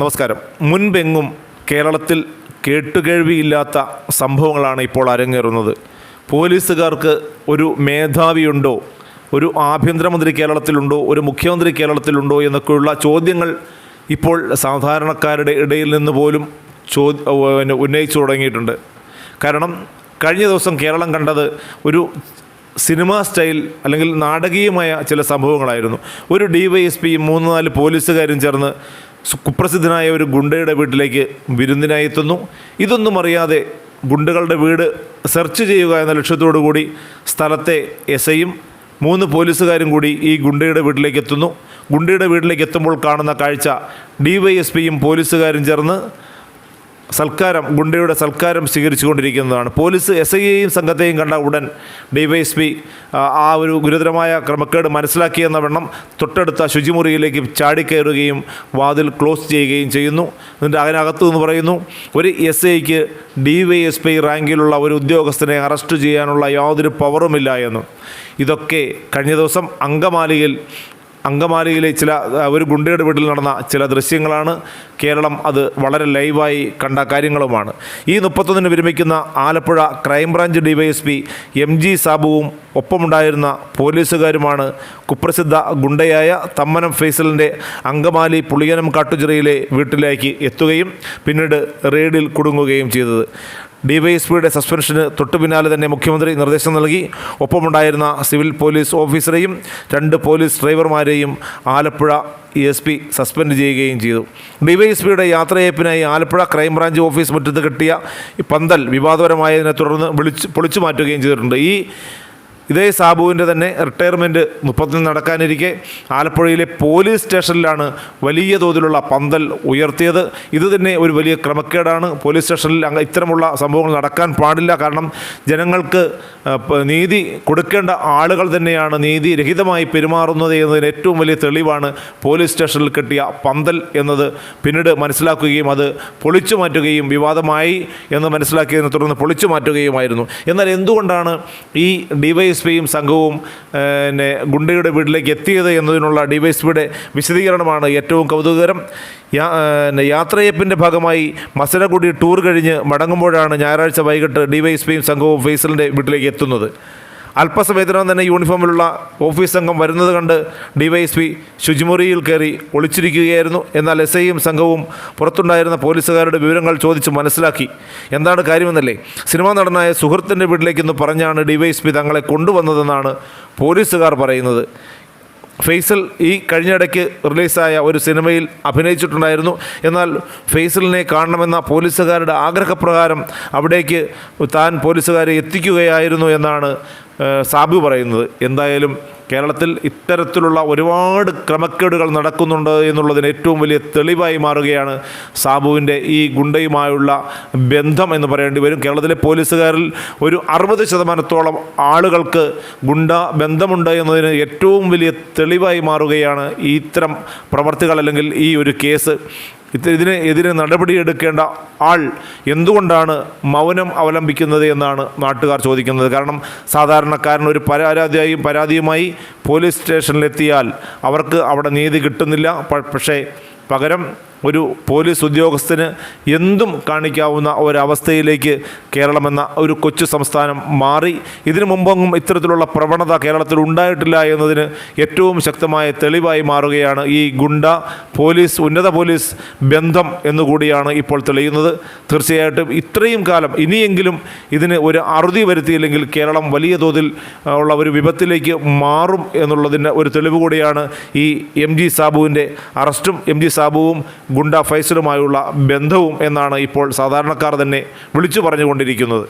നമസ്കാരം. മുൻപെങ്ങും കേരളത്തിൽ കേട്ടുകേൾവിയില്ലാത്ത സംഭവങ്ങളാണ് ഇപ്പോൾ അരങ്ങേറുന്നത്. പോലീസുകാർക്ക് ഒരു മേധാവിയുണ്ടോ? ഒരു ആഭ്യന്തരമന്ത്രി കേരളത്തിലുണ്ടോ? ഒരു മുഖ്യമന്ത്രി കേരളത്തിലുണ്ടോ? എന്നൊക്കെയുള്ള ചോദ്യങ്ങൾ ഇപ്പോൾ സാധാരണക്കാരുടെ ഇടയിൽ നിന്ന് പോലും ചോ ഉന്നയിച്ചു തുടങ്ങിയിട്ടുണ്ട്. കാരണം കഴിഞ്ഞ ദിവസം കേരളം കണ്ടത് ഒരു സിനിമ സ്റ്റൈൽ അല്ലെങ്കിൽ നാടകീയമായ ചില സംഭവങ്ങളായിരുന്നു. ഒരു ഡി വൈ എസ് പിയും മൂന്ന് നാല് പോലീസുകാരും ചേർന്ന് കുപ്രസിദ്ധനായ ഒരു ഗുണ്ടയുടെ വീട്ടിലേക്ക് വിരുന്നിനായി എത്തുന്നു. ഇതൊന്നും അറിയാതെ ഗുണ്ടകളുടെ വീട് സെർച്ച് ചെയ്യുക എന്ന ലക്ഷ്യത്തോടു കൂടി സ്ഥലത്തെ എസ് ഐയും മൂന്ന് പോലീസുകാരും കൂടി ഈ ഗുണ്ടയുടെ വീട്ടിലേക്ക് എത്തുന്നു. ഗുണ്ടയുടെ വീട്ടിലേക്ക് എത്തുമ്പോൾ കാണുന്ന കാഴ്ച ഡി വൈ എസ് പിയും പോലീസുകാരും ചേർന്ന് സൽക്കാരം ഗുണ്ടയുടെ സൽക്കാരം സ്വീകരിച്ചുകൊണ്ടിരിക്കുന്നതാണ്. പോലീസ് എസ് ഐയെയും സംഘത്തെയും കണ്ട ഉടൻ ഡിവൈഎസ്പി ആ ഒരു ഗുരുതരമായ ക്രമക്കേട് മനസ്സിലാക്കിയെന്ന വണ്ണം തൊട്ടടുത്ത ശുചിമുറിയിലേക്ക് ചാടിക്കയറുകയും വാതിൽ ക്ലോസ് ചെയ്യുകയും ചെയ്യുന്നു. എന്നിട്ട് അതിനകത്തു നിന്ന് പറയുന്നു ഒരു എസ് ഐക്ക് ഡിവൈഎസ്പി റാങ്കിലുള്ള ഒരു ഉദ്യോഗസ്ഥനെ അറസ്റ്റ് ചെയ്യാനുള്ള യാതൊരു പവറുമില്ല എന്നും. ഇതൊക്കെ കഴിഞ്ഞ ദിവസം അങ്കമാലിയിൽ അങ്കമാലിയിലെ ചില ഒരു ഗുണ്ടയുടെ വീട്ടിൽ നടന്ന ചില ദൃശ്യങ്ങളാണ്. കേരളം അത് വളരെ ലൈവായി കണ്ട കാര്യങ്ങളുമാണ്. ഈ മുപ്പത്തൊന്നിന് വിരമിക്കുന്ന Alappuzha crime branch DYSP M G സാബുവും ഒപ്പമുണ്ടായിരുന്ന പോലീസുകാരുമാണ് കുപ്രസിദ്ധ ഗുണ്ടയായ തമ്മനം ഫേസലിന്റെ അങ്കമാലി പുളിയനം കാട്ടുചിറയിലെ വീട്ടിലേക്ക് എത്തുകയും പിന്നീട് റെയ്ഡിൽ കുടുങ്ങുകയും ചെയ്തത്. ഡിവൈഎസ്പിയുടെ സസ്പെൻഷന് തൊട്ടു പിന്നാലെ തന്നെ മുഖ്യമന്ത്രി നിർദ്ദേശം നൽകി. ഒപ്പമുണ്ടായിരുന്ന സിവിൽ പോലീസ് ഓഫീസറെയും രണ്ട് പോലീസ് ഡ്രൈവർമാരെയും ആലപ്പുഴ എസ് പി സസ്പെൻഡ് ചെയ്യുകയും ചെയ്തു. ഡിവൈഎസ്പിയുടെ യാത്രയപ്പിനായി ആലപ്പുഴ ക്രൈംബ്രാഞ്ച് ഓഫീസ് മുറ്റത്ത് കിട്ടിയ പന്തൽ വിവാദപരമായതിനെ തുടർന്ന് വിളിച്ച് പൊളിച്ചു മാറ്റുകയും ചെയ്തിട്ടുണ്ട്. ഈ ഇതേ സാബുവിന്റെ തന്നെ റിട്ടയർമെന്റ് മുപ്പത്തിൽ നടക്കാനിരിക്കെ ആലപ്പുഴയിലെ പോലീസ് സ്റ്റേഷനിലാണ് വലിയ തോതിലുള്ള പന്തൽ ഉയർത്തിയത്. ഇത് തന്നെ ഒരു വലിയ ക്രമക്കേടാണ്. പോലീസ് സ്റ്റേഷനിൽ അങ്ങ് ഇത്തരമുള്ള സംഭവങ്ങൾ നടക്കാൻ പാടില്ല. കാരണം ജനങ്ങൾക്ക് നീതി കൊടുക്കേണ്ട ആളുകൾ തന്നെയാണ് നീതി രഹിതമായി പെരുമാറുന്നത് എന്നതിന് ഏറ്റവും വലിയ തെളിവാണ് പോലീസ് സ്റ്റേഷനിൽ കിട്ടിയ പന്തൽ എന്നത്. പിന്നീട് മനസ്സിലാക്കുകയും അത് പൊളിച്ചു മാറ്റുകയും വിവാദമായി എന്ന് മനസ്സിലാക്കിയതിനെ തുടർന്ന് പൊളിച്ചു മാറ്റുകയുമായിരുന്നു. എന്നാൽ എന്തുകൊണ്ടാണ് ഈ ഡിവൈഎസ്പിയും സംഘവും പിന്നെ ഗുണ്ടയുടെ വീട്ടിലേക്ക് എത്തിയത് എന്നതിനുള്ള ഡിവൈഎസ്പിയുടെ വിശദീകരണമാണ് ഏറ്റവും കൗതുകകരം. യാത്രയപ്പിന്റെ ഭാഗമായി മസനഗുഡി ടൂർ കഴിഞ്ഞ് മടങ്ങുമ്പോഴാണ് ഞായറാഴ്ച വൈകിട്ട് ഡിവൈഎസ്പിയും സംഘവും ഫൈസലിന്റെ വീട്ടിലേക്ക് എത്തുന്നത്. അല്പസമയത്തിനകം തന്നെ യൂണിഫോമിലുള്ള ഓഫീസ് സംഘം വരുന്നത് കണ്ട് ഡിവൈഎസ്പി ശുചിമുറിയിൽ കയറി ഒളിച്ചിരിക്കുകയായിരുന്നു. എന്നാൽ എസ് ഐയും സംഘവും പുറത്തുണ്ടായിരുന്ന പോലീസുകാരുടെ വിവരങ്ങൾ ചോദിച്ച് മനസ്സിലാക്കി. എന്താണ് കാര്യമെന്നല്ലേ? സിനിമാ നടനായ സുഹൃത്തിന്റെ വീട്ടിലേക്കെന്ന് പറഞ്ഞാണ് ഡിവൈഎസ്പി തങ്ങളെ കൊണ്ടുവന്നതെന്നാണ് പോലീസുകാർ പറയുന്നത്. ഫെയ്സൽ ഈ കഴിഞ്ഞിടയ്ക്ക് റിലീസായ ഒരു സിനിമയിൽ അഭിനയിച്ചിട്ടുണ്ടായിരുന്നു. എന്നാൽ ഫെയ്സലിനെ കാണണമെന്ന പോലീസുകാരുടെ ആഗ്രഹപ്രകാരം അവിടേക്ക് താൻ പോലീസുകാരെ എത്തിക്കുകയായിരുന്നു എന്നാണ് സാബു പറയുന്നത് എന്തായാലും കേരളത്തിൽ ഇത്തരത്തിലുള്ള ഒരുപാട് ക്രമക്കേടുകൾ നടക്കുന്നുണ്ട് എന്നുള്ളതിന് ഏറ്റവും വലിയ തെളിവായി മാറുകയാണ് സാബുവിന്റെ ഈ ഗുണ്ടയുമായുള്ള ബന്ധം എന്ന് പറയേണ്ടി വരും. കേരളത്തിലെ പോലീസുകാരിൽ ഒരു അറുപത് ശതമാനത്തോളം ആളുകൾക്ക് ഗുണ്ട ബന്ധമുണ്ട് എന്നതിന് ഏറ്റവും വലിയ തെളിവായി മാറുകയാണ് ഇത്തരം പ്രവർത്തികൾ അല്ലെങ്കിൽ ഈ ഒരു കേസ്. ഇതിന് എതിരെ നടപടിയെടുക്കേണ്ട ആൾ എന്തുകൊണ്ടാണ് മൗനം അവലംബിക്കുന്നത് എന്നാണ് നാട്ടുകാർ ചോദിക്കുന്നത്. കാരണം സാധാരണക്കാരൻ ഒരു പരാതിയായും പരാതിയുമായി പോലീസ് സ്റ്റേഷനിലെത്തിയാൽ അവർക്ക് അവിടെ നീതി കിട്ടുന്നില്ല. പക്ഷേ പകരം ഒരു പോലീസ് ഉദ്യോഗസ്ഥന് എന്തും കാണിക്കാവുന്ന ഒരവസ്ഥയിലേക്ക് കേരളമെന്ന ഒരു കൊച്ചു സംസ്ഥാനം മാറി. ഇതിനു മുമ്പൊന്നും ഇത്തരത്തിലുള്ള പ്രവണത കേരളത്തിൽ ഉണ്ടായിട്ടില്ല എന്നതിന് ഏറ്റവും ശക്തമായ തെളിവായി മാറുകയാണ് ഈ ഗുണ്ട പോലീസ് ഉന്നത പോലീസ് ബന്ധം എന്നുകൂടിയാണ് ഇപ്പോൾ തെളിയുന്നത്. തീർച്ചയായിട്ടും ഇത്രയും കാലം ഇനിയെങ്കിലും ഇതിന് ഒരു അറുതി വരുത്തിയില്ലെങ്കിൽ കേരളം വലിയ തോതിൽ ഉള്ള ഒരു വിപത്തിലേക്ക് മാറും എന്നുള്ളതിന്റെ ഒരു തെളിവ് കൂടിയാണ് ഈ എം ജി സാബുവിന്റെ അറസ്റ്റും. എം ജി സാബുവും ഗുണ്ട ഫൈസലുമായുള്ള ബന്ധവും എന്നാണ് ഇപ്പോൾ സാധാരണക്കാർ തന്നെ വിളിച്ചു പറഞ്ഞുകൊണ്ടിരിക്കുന്നത്.